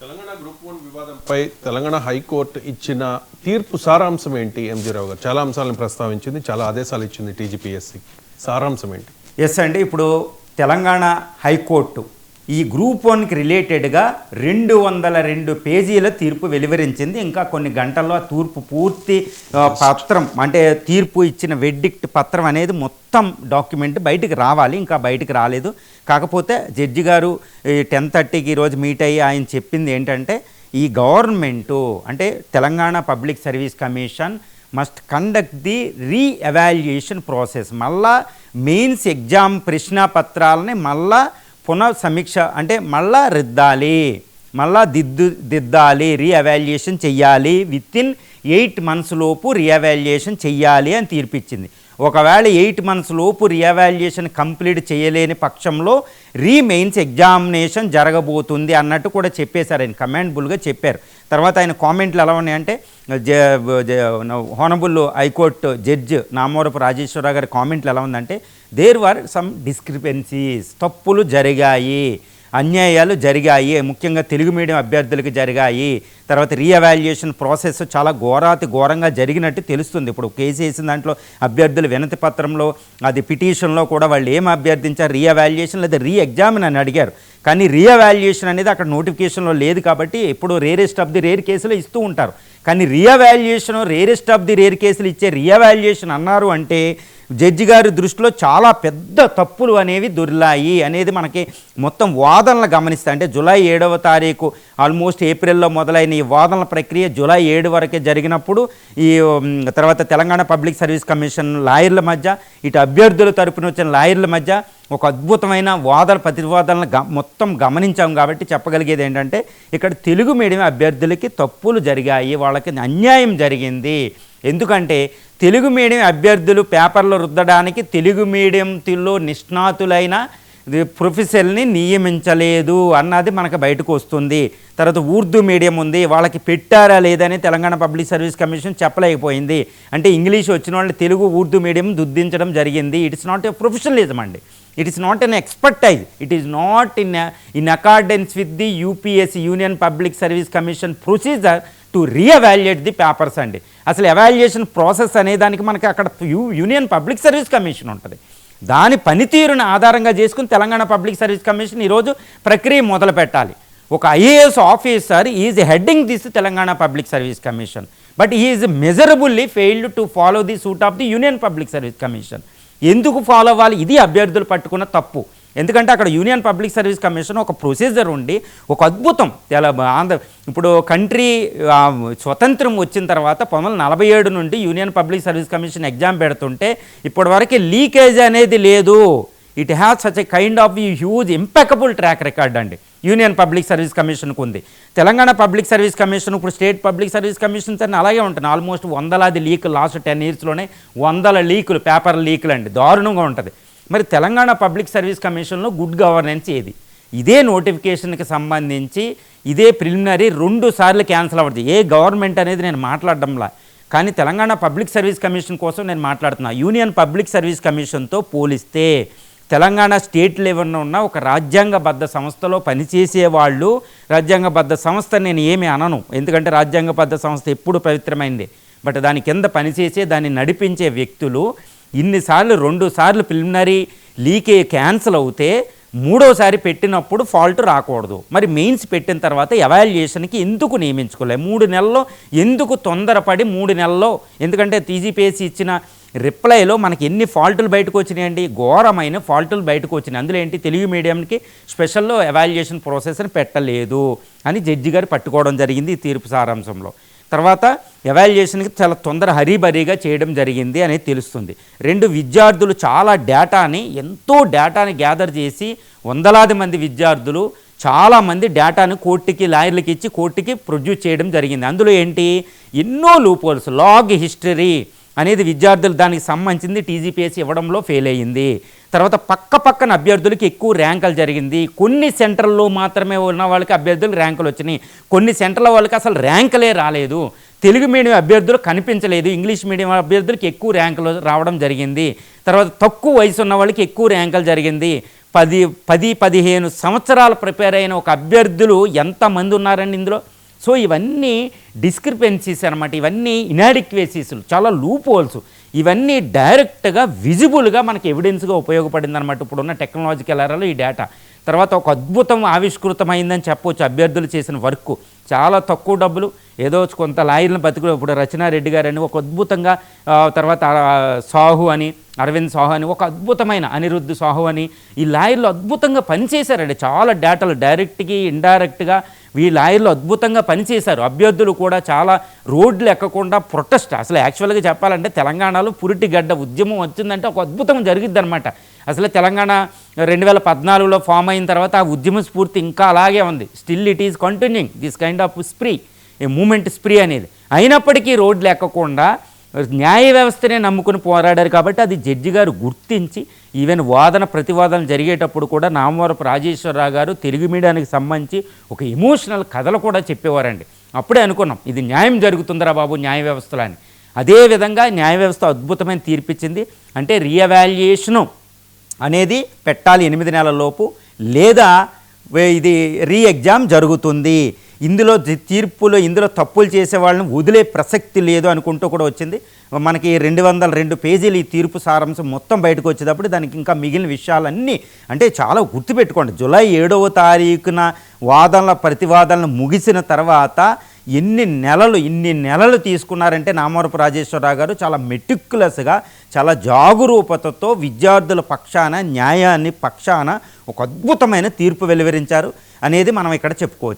Telangana group one వివాదంపై Telangana high court ఇచ్చిన తీర్పు సారాంశం ఏంటి ఎంజీ రావు గారు? చాలా అంశాలను ప్రస్తావించింది చాలా ఆదేశాలు ఇచ్చింది టీజీపీఎస్సి సారాంశం ఏంటి? ఎస్ అండి ఇప్పుడు తెలంగాణ హైకోర్టు ఈ గ్రూప్ వన్కి రిలేటెడ్గా రెండు వందల రెండు పేజీల తీర్పు వెలువరించింది. ఇంకా కొన్ని గంటల్లో తూర్పు పూర్తి పత్రం అంటే తీర్పు ఇచ్చిన వెడ్డిక్ట్ పత్రం అనేది మొత్తం డాక్యుమెంట్ బయటికి రావాలి. ఇంకా బయటికి రాలేదు. కాకపోతే జడ్జి గారు టెన్ థర్టీకి ఈరోజు మీట్ అయ్యి ఆయన చెప్పింది ఏంటంటే ఈ గవర్నమెంటు అంటే Telangana public service commission must conduct the reevaluation process మళ్ళా మెయిన్స్ ఎగ్జామ్ ప్రశ్నాపత్రాలని మళ్ళా పునః సమీక్ష అంటే మళ్ళా రిద్దాలి మళ్ళా దిద్దు దిద్దాలి రీఎవాల్యుయేషన్ చెయ్యాలి. విత్ ఇన్ ఎయిట్ మంత్స్ లోపు రీఎవాల్యుయేషన్ చెయ్యాలి అని తీర్పిచ్చింది. ఒకవేళ ఎయిట్ మంత్స్ లోపు రీఎవాల్యుయేషన్ కంప్లీట్ చేయలేని పక్షంలో రీమెయిన్స్ ఎగ్జామినేషన్ జరగబోతుంది అన్నట్టు కూడా చెప్పేశారు ఆయన. కమాండబుల్గా చెప్పారు. తర్వాత ఆయన కామెంట్లు ఎలా ఉన్నాయంటే honourable high court judge Namavarapu Rajeshwara Rao గారి కామెంట్లు ఎలా ఉందంటే దేర్ వర్ సమ్ డిస్క్రిపెన్సీస్ తప్పులు జరిగాయి. అన్యాయాలు జరిగాయి. ముఖ్యంగా తెలుగు మీడియం అభ్యర్థులకు జరిగాయి. తర్వాత రీఎవాల్యుయేషన్ ప్రాసెస్ చాలా ఘోరాతి ఘోరంగా జరిగినట్టు తెలుస్తుంది. ఇప్పుడు కేసు వేసిన దాంట్లో అభ్యర్థుల వినతి పత్రంలో అది పిటిషన్లో కూడా వాళ్ళు ఏం అభ్యర్థించారు? రీఎవాల్యుయేషన్ లేదా రీ ఎగ్జామిన్ అని అడిగారు. కానీ రీఎవాల్యుయేషన్ అనేది అక్కడ నోటిఫికేషన్లో లేదు కాబట్టి ఎప్పుడు రేరెస్ట్ ఆఫ్ ది రేర్ కేసులు ఇస్తూ ఉంటారు. కానీ reevaluation rarest of the rare కేసులు ఇచ్చే రీఎవాల్యుయేషన్ అన్నారు అంటే జడ్జి గారి దృష్టిలో చాలా పెద్ద తప్పులు అనేవి దొరిలాయి అనేది మనకి మొత్తం వాదనలు గమనిస్తే అంటే జూలై ఏడవ తారీఖు ఆల్మోస్ట్ ఏప్రిల్లో మొదలైన ఈ వాదనల ప్రక్రియ జూలై ఏడు వరకే జరిగినప్పుడు ఈ తర్వాత తెలంగాణ పబ్లిక్ సర్వీస్ కమిషన్ లాయర్ల మధ్య ఇటు అభ్యర్థుల తరపున వచ్చిన లాయర్ల మధ్య ఒక అద్భుతమైన వాదన ప్రతివాదనలు గ మొత్తం గమనించాం కాబట్టి చెప్పగలిగేది ఏంటంటే ఇక్కడ తెలుగు మీడియం అభ్యర్థులకి తప్పులు జరిగాయి వాళ్ళకి అన్యాయం జరిగింది. ఎందుకంటే తెలుగు మీడియం అభ్యర్థులు పేపర్లు రుద్దడానికి తెలుగు మీడియంలో నిష్ణాతులైన ప్రొఫెసర్ని నియమించలేదు అన్నది మనకు బయటకు వస్తుంది. తర్వాత ఉర్దూ మీడియం ఉంది వాళ్ళకి పెట్టారా లేదని తెలంగాణ పబ్లిక్ సర్వీస్ కమిషన్ చెప్పలేకపోయింది. అంటే ఇంగ్లీష్ వచ్చిన వాళ్ళు తెలుగు ఉర్దూ మీడియం దుద్దించడం జరిగింది. ఇట్స్ నాట్ ఎ ప్రొఫెషనలిజం అండి. It is not an expertise it is not in in accordance with the UPSC union public service commission procedure to reevaluate the papers అండి. అసలు evaluation process అనే దానికి మనకి అక్కడ యూనియన్ పబ్లిక్ సర్వీస్ కమిషన్ ఉంటుంది. దాని పనితీరుని ఆధారంగా చేసుకుని తెలంగాణ పబ్లిక్ సర్వీస్ కమిషన్ ఈరోజు ప్రక్రియ మొదలు పెట్టాలి. ఒక IAS officer is heading this Telangana public service commission. But is measurably failed to follow the suit of the union public service commission. ఎందుకు ఫాలో అవ్వాలి? ఇది అభ్యర్థులు పట్టుకున్న తప్పు. ఎందుకంటే అక్కడ యూనియన్ పబ్లిక్ సర్వీస్ కమిషన్ ఒక ప్రొసీజర్ ఉండి ఒక అద్భుతం. తెల ఆంధ్ర ఇప్పుడు కంట్రీ స్వతంత్రం వచ్చిన తర్వాత పంతొమ్మిది నలభై ఏడు నుండి union public service commission exam పెడుతుంటే ఇప్పటివరకు లీకేజ్ అనేది లేదు. It has such a kind of ఈ హ్యూజ్ ఇంపెకబుల్ ట్రాక్ రికార్డ్ అండి. యూనియన్ పబ్లిక్ సర్వీస్ కమిషన్కు ఉంది. తెలంగాణ పబ్లిక్ సర్వీస్ కమిషన్ ఇప్పుడు స్టేట్ పబ్లిక్ సర్వీస్ కమిషన్స్ అన్ని అలాగే ఉంటుంది ఆల్మోస్ట్ వందలాది లీకులు లాస్ట్ టెన్ ఇయర్స్లోనే వందల లీకులు పేపర్ లీకులు అండి. దారుణంగా ఉంటుంది. మరి తెలంగాణ పబ్లిక్ సర్వీస్ కమిషన్లో గుడ్ గవర్నెన్స్ ఏది? ఇదే నోటిఫికేషన్కి సంబంధించి ఇదే ప్రిలిమినరీ రెండు సార్లు క్యాన్సిల్ అవ్వదు ఏ గవర్నమెంట్ అనేది నేను మాట్లాడడంలా. కానీ తెలంగాణ పబ్లిక్ సర్వీస్ కమిషన్ కోసం నేను మాట్లాడుతున్నా. యూనియన్ పబ్లిక్ సర్వీస్ కమిషన్తో పోలిస్తే తెలంగాణ స్టేట్ లెవెల్లో ఉన్న ఒక రాజ్యాంగబద్ధ సంస్థలో పనిచేసే వాళ్ళు రాజ్యాంగబద్ధ సంస్థ నేను ఏమి అనను. ఎందుకంటే రాజ్యాంగబద్ధ సంస్థ ఎప్పుడు పవిత్రమైంది. బట్ దాని కింద పనిచేసే దాన్ని నడిపించే వ్యక్తులు ఇన్నిసార్లు రెండు సార్లు ప్రిలిమినరీ లీకే క్యాన్సిల్ అవుతే మూడోసారి పెట్టినప్పుడు ఫాల్ట్ రాకూడదు. మరి మెయిన్స్ పెట్టిన తర్వాత ఎవాల్యుయేషన్కి ఎందుకు నియమించుకోలేదు మూడు నెలల్లో ఎందుకు తొందరపడి మూడు నెలల్లో? ఎందుకంటే టీజీపీఎస్సీ ఇచ్చిన రిప్లైలో మనకి ఎన్ని ఫాల్టులు బయటకు వచ్చినాయండి? ఘోరమైన ఫాల్టులు బయటకు వచ్చినాయి. అందులో ఏంటి? తెలుగు మీడియంకి స్పెషల్లో ఎవాల్యుయేషన్ ప్రాసెస్ని పెట్టలేదు అని జడ్జి గారు పట్టుకోవడం జరిగింది ఈ తీర్పు సారాంశంలో. తర్వాత ఎవాల్యుయేషన్కి చాలా తొందర హరీబరీగా చేయడం జరిగింది అనేది తెలుస్తుంది. రెండు విద్యార్థులు చాలా డేటాని ఎంతో డేటాని గ్యాదర్ చేసి వందలాది మంది విద్యార్థులు చాలామంది డేటాను కోర్టుకి లాయర్లకి ఇచ్చి కోర్టుకి ప్రొడ్యూస్ చేయడం జరిగింది. అందులో ఏంటి? ఎన్నో లూపోల్స్ లాగ్ హిస్టరీ అనేది విద్యార్థులు దానికి సంబంధించింది టీజీపీఎస్సీ ఇవ్వడంలో ఫెయిల్ అయ్యింది. తర్వాత పక్క పక్కన అభ్యర్థులకి ఎక్కువ ర్యాంకులు జరిగింది. కొన్ని సెంటర్లో మాత్రమే ఉన్న వాళ్ళకి అభ్యర్థులు ర్యాంకులు వచ్చినాయి. కొన్ని సెంటర్ల వాళ్ళకి అసలు ర్యాంకులే రాలేదు. తెలుగు మీడియం అభ్యర్థులు కనిపించలేదు. ఇంగ్లీష్ మీడియం అభ్యర్థులకి ఎక్కువ ర్యాంకులు రావడం జరిగింది. తర్వాత తక్కువ వయసు ఉన్న వాళ్ళకి ఎక్కువ ర్యాంకులు జరిగింది. పది పది పదిహేను సంవత్సరాలు ప్రిపేర్ అయిన ఒక అభ్యర్థులు ఎంతమంది ఉన్నారండి ఇందులో? సో ఇవన్నీ డిస్క్రిపెన్సీస్ అనమాట ఇవన్నీ ఇనాడిక్వేసీస్లు చాలా లూప్ హోల్స్ ఇవన్నీ డైరెక్ట్గా విజిబుల్గా మనకి ఎవిడెన్స్గా ఉపయోగపడింది అనమాట ఇప్పుడున్న టెక్నాలజికల్ ఎరాలో ఈ డేటా తర్వాత ఒక అద్భుతం ఆవిష్కృతమైందని చెప్పవచ్చు అభ్యర్థులు చేసిన వర్క్. చాలా తక్కువ డబ్బులు ఏదో కొంత లాయర్లను బతుకు ఇప్పుడు రచనారెడ్డి గారు అని ఒక అద్భుతంగా తర్వాత సాహు అని అరవింద్ సాహు అని ఒక అద్భుతమైన అనిరుద్ధ్ సాహు అని ఈ లాయర్లు అద్భుతంగా పనిచేశారండి. చాలా డేటాలు డైరెక్ట్గా ఇండైరెక్ట్గా ఈ లాయర్లు అద్భుతంగా పనిచేశారు. అభ్యర్థులు కూడా చాలా రోడ్లు ఎక్కకుండా ప్రొటెస్ట్ అసలు యాక్చువల్గా చెప్పాలంటే తెలంగాణలో పురిటిగడ్డ ఉద్యమం వచ్చిందంటే ఒక అద్భుతం జరిగిద్ది అనమాట అసలు తెలంగాణ రెండు వేల పద్నాలుగులో ఫామ్ అయిన తర్వాత ఆ ఉద్యమ స్ఫూర్తి ఇంకా అలాగే ఉంది. Still it is continuing this kind of spree a moment spree అనేది. అయినప్పటికీ రోడ్లు ఎక్కకుండా న్యాయ వ్యవస్థనే నమ్ముకుని పోరాడారు కాబట్టి అది జడ్జి గారు గుర్తించి ఈవెన్ వాదన ప్రతివాదన జరిగేటప్పుడు కూడా నామవరపు రాజేశ్వరరావు గారు తెలుగు మీడియానికి సంబంధించి ఒక ఎమోషనల్ కథలు కూడా చెప్పేవారండి. అప్పుడే అనుకున్నాం ఇది న్యాయం జరుగుతుందిరా బాబు న్యాయ వ్యవస్థలో అని. అదేవిధంగా న్యాయ వ్యవస్థ అద్భుతమైన తీర్పిచ్చింది. అంటే రీఎవాల్యుయేషను అనేది పెట్టాలి ఎనిమిది నెలల లోపు లేదా ఇది రీ ఎగ్జామ్ జరుగుతుంది. ఇందులో తీర్పులో ఇందులో తప్పులు చేసే వాళ్ళని వదిలే ప్రసక్తి లేదు అనుకుంటూ కూడా వచ్చింది. మనకి రెండు వందల రెండు పేజీలు ఈ తీర్పు సారాంశం మొత్తం బయటకు వచ్చేటప్పుడు దానికి ఇంకా మిగిలిన విషయాలన్నీ అంటే చాలా గుర్తుపెట్టుకోండి. జూలై ఏడవ తారీఖున వాదనల ప్రతివాదనలు ముగిసిన తర్వాత ఎన్ని నెలలు ఇన్ని నెలలు తీసుకున్నారంటే నామవరపు రాజేశ్వరరావు గారు చాలా మెటిక్యులస్గా చాలా జాగురూపతతో విద్యార్థుల పక్షాన న్యాయాన్ని పక్షాన ఒక అద్భుతమైన తీర్పు వెలువరించారు అనేది మనం ఇక్కడ చెప్పుకోవచ్చు.